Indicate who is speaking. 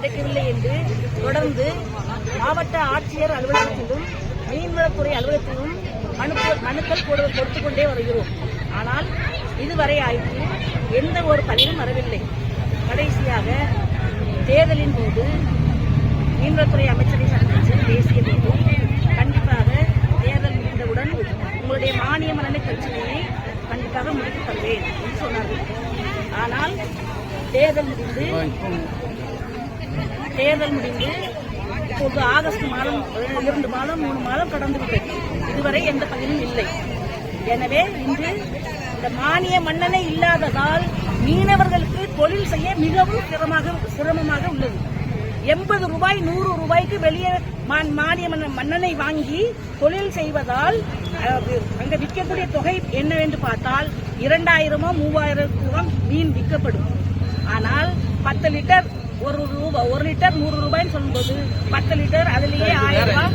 Speaker 1: கிடைக்கவில்லை என்று தொடர்ந்து மாவட்ட ஆட்சியர் அலுவலகத்திலும் மீன்வளத்துறை அலுவலகத்திலும் மனு மனுக்கள் கொடு- கொடுத்துக் கொண்டே வருகிறோம். ஆனால் இதுவரை ஆயிற்று எந்த ஒரு பதிலும் வரவில்லை. கடைசியாக தேர்தலின் போது மீன்வளத்துறை அமைச்சரை சந்தித்து பேசிய போது கண்டிப்பாக தேர்தல் முடிந்தவுடன் உங்களுடைய மானிய மனநிலை பிரச்சனையை கண்டிப்பாக முடித்து தருவேன் என்று சொன்னார்கள். ஆனால் தேர்தல் முடிந்து தேர்தல் முடிந்து இப்போது ஆகஸ்ட் மாதம் இரண்டு மாதம் மூணு மாதம் கடந்து விட்டது. இதுவரை எந்த பதிலும் இல்லை. எனவே இன்று இந்த மானிய மன்னனை இல்லாததால் மீனவர்களுக்கு தொழில் செய்ய மிகவும் சிரமமாக சிரமமாக உள்ளது. எண்பது ரூபாய் நூறு ரூபாய்க்கு வெளியே மா- மானிய மன்ன- மன்னனை வாங்கி தொழில் செய்வதால் அஹ், அங்க விற்கக்கூடிய தொகை என்னவென்று பார்த்தால் இரண்டாயிரமோ மூவாயிரம் ரூபாய் மீன் விற்கப்படும். ஆனால் பத்து லிட்டர் ஒரு ரூபாய் ஒரு லிட்டர் நூறு ரூபாய்ன்னு சொல்லும்போது பத்து லிட்டர் அதுலயே ஆயிரம் ரூபாய்.